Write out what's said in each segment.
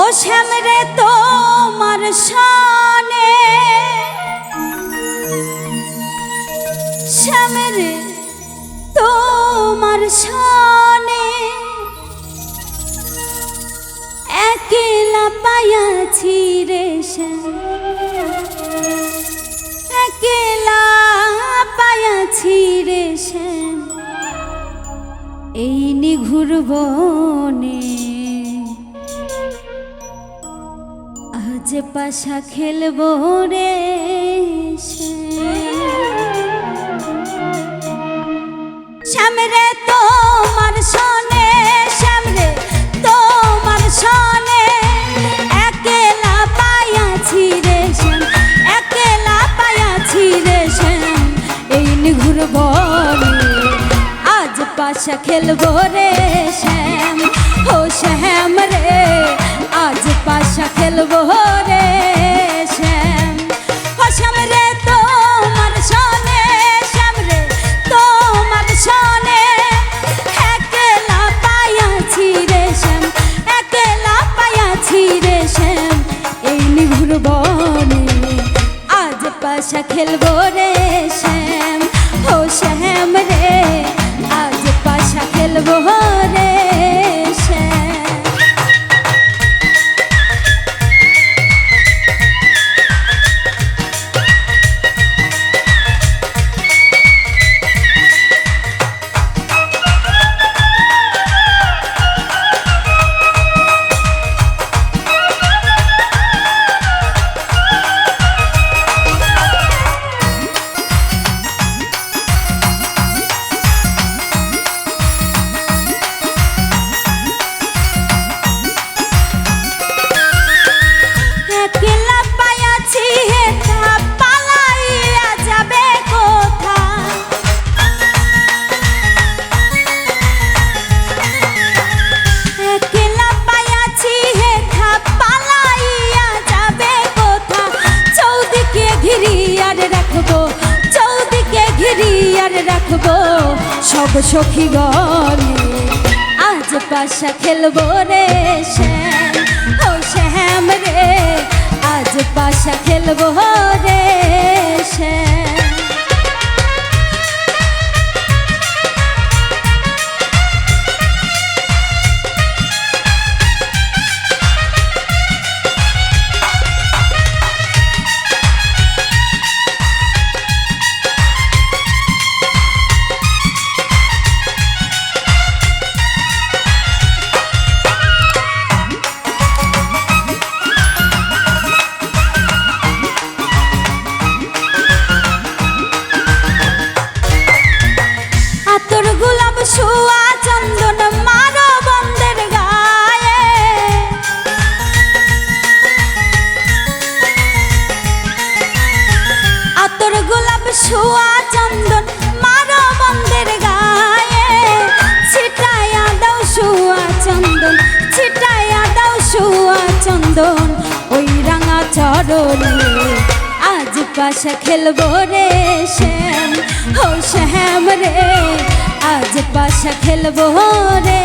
ও শ্যামরে তোমার শানে। শ্যামরে তোমার শানে। একেলা পায়াছি রে শ্যাম। একেলা পায়াছি রে শ্যাম। এই নিঘুর বনে আজ পাশা খেলব রে শ্যামরে তোমার সনে শ্যামরে তোমার সনে, একেলা পায়াছি রে শ্যাম, একেলা পায়াছি রে শ্যাম। এই নিঘুর বনে আজ পাশা খেলব রে শ্যাম, ও শ্যাম রে বনে। আজ পাশা খেলব রে শ্যাম সব সখী গণে আজ পাশা খেলব রে শ্যাম। ও শ্যাম রে আজ পাশা খেলব। সোয়া চন্দন মারো বন্দের গায়ে। আতর গোলাপ সোয়া চন্দন মারো বন্দের গায়ে। ছিটায়া দাও সোয়া চন্দন ছিটায়া দাও সোয়া চন্দন চরণে। আজ পাশা খেলব রে শ্যাম। ও শ্যাম রে আজ পাশা খেলব রে।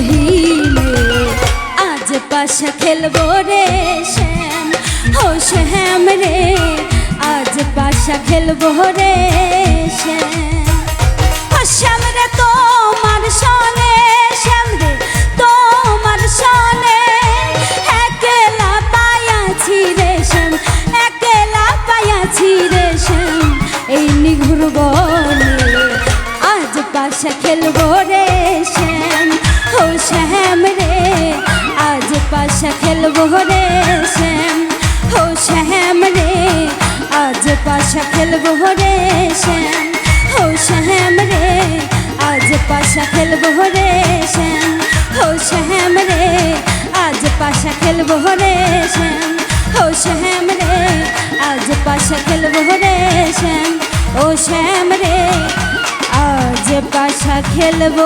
কহিলে, আজ পাশা খেলব রে শ্যাম। ও শ্যাম রে, আজ পাশা খেলব রে শ্যাম। ও শ্যাম রে, তোমার সনে শ্যাম রে, তোমার সনে একলা পায়াছি রে শ্যাম, একলা পায়াছি রে শ্যাম। এই নিঘুর বনে আজ পাশা খেলব রে শ্যাম। শ্যাম রে, আজ পাশা খেলব রে শ্যাম। ও শ্যাম রে, আজ পাশা খেলব রে শ্যাম। ও শ্যাম রে, আজ পাশা খেলব রে শ্যাম। ও শ্যাম রে, আজ পাশা খেলব রে শ্যাম। ও শ্যাম রে, আজ পাশা খেলব রে শ্যাম। ও শ্যাম রে, আজ পাশা খেলব।